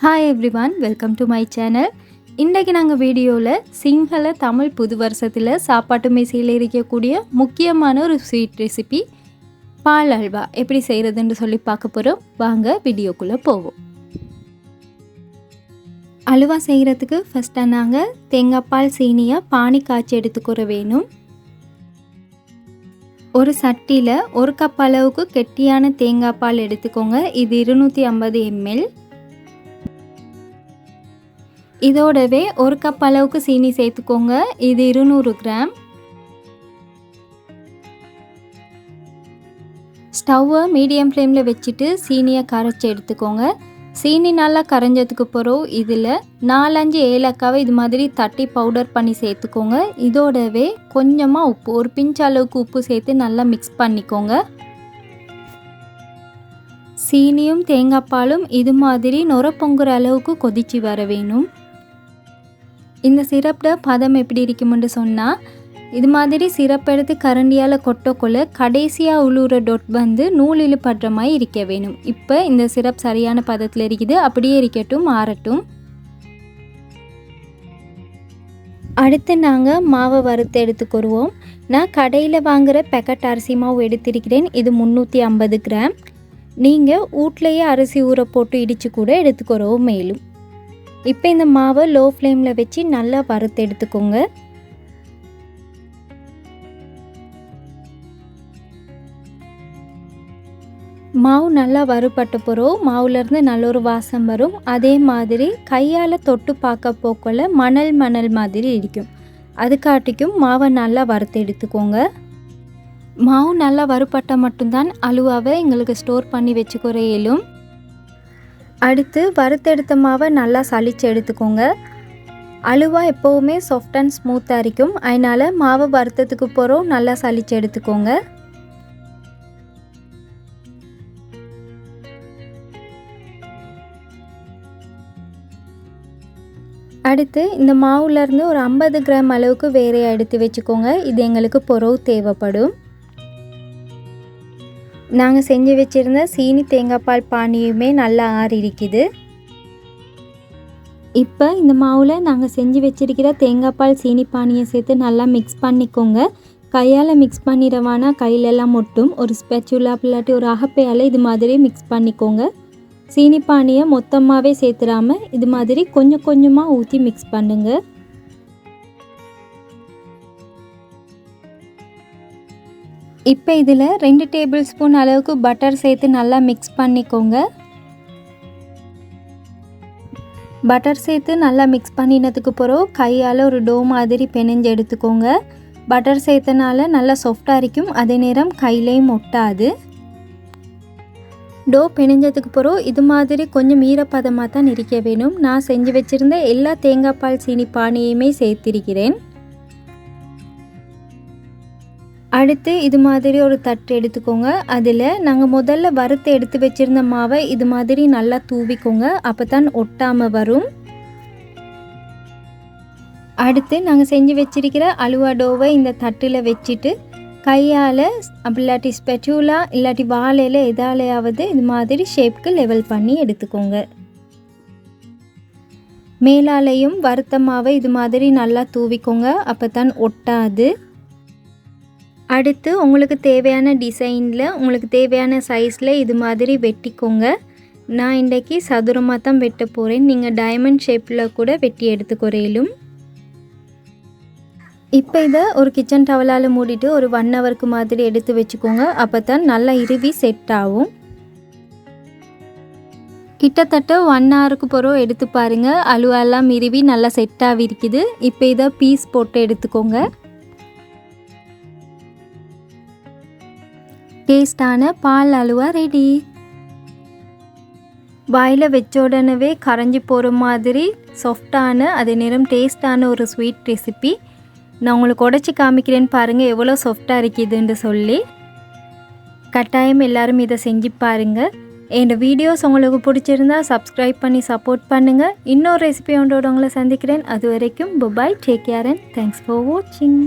Hi everyone welcome to my channel இன்றைக்கு நாங்கள் வீடியோவில் சிங்கள தமிழ் புது வருஷத்தில் சாப்பாட்டு மேசையில் இருக்கக்கூடிய முக்கியமான ஒரு ஸ்வீட் ரெசிபி பால் அல்வா எப்படி செய்கிறதுன்னு சொல்லி பார்க்க போகிறோம் வாங்க வீடியோக்குள்ளே போவோம். அல்வா செய்கிறதுக்கு ஃபஸ்ட்டாக நாங்கள் தேங்காய் பால் சீனியாக பானி காய்ச்சி எடுத்துக்கிற வேணும். ஒரு சட்டியில் ஒரு கப் அளவுக்கு கெட்டியான தேங்காய் பால் எடுத்துக்கோங்க. இது இருநூற்றி ஐம்பது எம்எல் இதோடவே ஒரு கப் அளவுக்கு சீனி சேர்த்துக்கோங்க. இது இருநூறு கிராம். ஸ்டவ்வை மீடியம் ஃப்ளேமில் வச்சுட்டு சீனியை கரைச்சி எடுத்துக்கோங்க. சீனி நல்லா கரைஞ்சதுக்கு பிறகு இதில் நாலஞ்சு ஏலக்காவை இது மாதிரி தட்டி பவுடர் பண்ணி சேர்த்துக்கோங்க. இதோடவே கொஞ்சமாக உப்பு ஒரு பிஞ்ச் அளவுக்கு உப்பு சேர்த்து நல்லா மிக்ஸ் பண்ணிக்கோங்க. சீனியும் தேங்காய் பாலும் இது மாதிரி நுர பொங்குற அளவுக்கு கொதிச்சு வர வேணும். இந்த சிரப்பில் பதம் எப்படி இருக்குமென்று சொன்னால் இது மாதிரி சிரப் எடுத்து கரண்டியால் கொட்டக்குள்ள கடைசியாக உழுவுற டொட் வந்து நூல் இழுப்படுற மாதிரி இருக்க வேணும். இப்போ இந்த சிரப் சரியான பதத்தில் இருக்குது. அப்படியே இருக்கட்டும் மாறட்டும். அடுத்து நாங்கள் மாவை வறுத்து எடுத்துக்கொருவோம் நான் கடையில் வாங்குகிற பேக்கெட் அரிசி மாவு எடுத்திருக்கிறேன். இது முந்நூற்றி ஐம்பது கிராம். நீங்கள் வீட்லேயே அரிசி ஊற போட்டு இடித்து கூட எடுத்துக்கிறோம் மேலும். இப்போ இந்த மாவை லோ ஃப்ளேமில் வச்சு நல்லா வறுத்து எடுத்துக்கோங்க. மாவு நல்லா வறுபட்ட பிறகு மாவுலேருந்து நல்ல ஒரு வாசம் வரும். அதே மாதிரி கையால் தொட்டு பார்க்க போக்கல மணல் மணல் மாதிரி இருக்கும். அதுக்காட்டிக்கும் மாவை நல்லா வறுத்து எடுத்துக்கோங்க. மாவு நல்லா வறுபட்டால் மட்டும்தான் அலுவாவை எங்களுக்கு ஸ்டோர் பண்ணி வச்சுக்கிற இயலும். அடுத்து வறுத்தெடுத்த மாவை நல்லா சளிச்சு எடுத்துக்கோங்க. அலுவா எப்போவுமே சாஃப்ட் அண்ட் ஸ்மூத்தாக இருக்கும். அதனால் மாவை வறுத்ததுக்கு போகிறோம் நல்லா சளிச்சு எடுத்துக்கோங்க. அடுத்து இந்த மாவுலேருந்து ஒரு ஐம்பது கிராம் அளவுக்கு வேறையாக எடுத்து வச்சுக்கோங்க. இது எங்களுக்கு பொறவு தேவைப்படும். நாங்கள் செஞ்சு வச்சுருந்த சீனி தேங்காய் பால் பானியுமே நல்லா ஆறி இருக்குது இப்போ இந்த மாவில் நாங்கள் செஞ்சு வச்சிருக்கிற தேங்காய் பால் சீனி பானியை சேர்த்து நல்லா மிக்ஸ் பண்ணிக்கோங்க. கையால் மிக்ஸ் பண்ணிடவானா கையிலெல்லாம் மட்டும் ஒரு ஸ்பெச்சுலா இல்லாட்டி ஒரு அகப்பையால் இது மாதிரி மிக்ஸ் பண்ணிக்கோங்க. சீனி பானியை மொத்தமாகவே சேர்த்துடாமல் இது மாதிரி கொஞ்சம் கொஞ்சமாக ஊற்றி மிக்ஸ் பண்ணுங்கள் இப்போ இதில் ரெண்டு டேபிள் ஸ்பூன் அளவுக்கு பட்டர் சேர்த்து நல்லா மிக்ஸ் பண்ணிக்கோங்க. பட்டர் சேர்த்து நல்லா மிக்ஸ் பண்ணினதுக்கு பிறகு கையால் ஒரு டோ மாதிரி பெனஞ்சு எடுத்துக்கோங்க. பட்டர் சேர்த்தனால நல்லா சாஃப்டாக இருக்கும் அதே நேரம் கையிலையும் ஒட்டாது. டோ பிணைஞ்சதுக்கு பிறகு இது மாதிரி கொஞ்சம் ஈரப்பதமாக தான் இருக்க வேணும். நான் செஞ்சு வச்சுருந்த எல்லா தேங்காய் பால் சீனி பானியுமே சேர்த்திருக்கிறேன். அடுத்து இது மாதிரி ஒரு தட்டு எடுத்துக்கோங்க. அதில் நாங்கள் முதல்ல வறுத்து எடுத்து வச்சுருந்த மாவை இது மாதிரி நல்லா தூவிக்கோங்க. அப்போ தான் ஒட்டாமல் வரும். அடுத்து நாங்கள் செஞ்சு வச்சிருக்கிற அலுவா டோவை இந்த தட்டில் வச்சுட்டு கையால் அப்படி இல்லாட்டி ஸ்பெச்சூலா இல்லாட்டி வாழையில் எதாலையாவது இது மாதிரி ஷேப்க்கு லெவல் பண்ணி எடுத்துக்கோங்க. மேலாலையும் வறுத்த மாவை இது மாதிரி நல்லா தூவிக்கோங்க. அப்போ தான் ஒட்டாது. அடுத்து உங்களுக்கு தேவையான டிசைனில் உங்களுக்கு தேவையான சைஸில் இது மாதிரி வெட்டிக்கோங்க. நான் இன்றைக்கி சதுரமாக தான் வெட்ட போகிறேன் நீங்கள் டைமண்ட் ஷேப்பில் கூட வெட்டி எடுத்துக்கிறேலும் இப்போ இதை ஒரு கிச்சன் டவலால் மூடிட்டு ஒரு ஒன் ஹவருக்கு மாதிரி எடுத்து வச்சுக்கோங்க. அப்போ தான் நல்லா இறுவி செட் ஆகும். கிட்டத்தட்ட ஒன் ஹவருக்கு பிறகு எடுத்து பாருங்கள் அலுவலாம் இறுவி நல்லா செட் ஆகிருக்குது இப்போ இதை பீஸ் போட்டு எடுத்துக்கோங்க. டேஸ்டான பால் அலுவா ரெடி வாயில் வச்ச உடனே கரைஞ்சி போகிற மாதிரி சாஃப்டான அதே நேரம் டேஸ்டான ஒரு ஸ்வீட் ரெசிபி நான் உங்களுக்கு உடச்சி காமிக்கிறேன்னு பாருங்கள் எவ்வளோ சாஃப்டாக இருக்குதுன்னு சொல்லி. கட்டாயம் எல்லோரும் இதை செஞ்சு பாருங்கள் என்னோடய வீடியோஸ் உங்களுக்கு பிடிச்சிருந்தா சப்ஸ்கிரைப் பண்ணி சப்போர்ட் பண்ணுங்கள் இன்னொரு ரெசிபி ஒன்றோட உங்களை சந்திக்கிறேன். அது வரைக்கும் bye bye take care and thanks for வாட்சிங்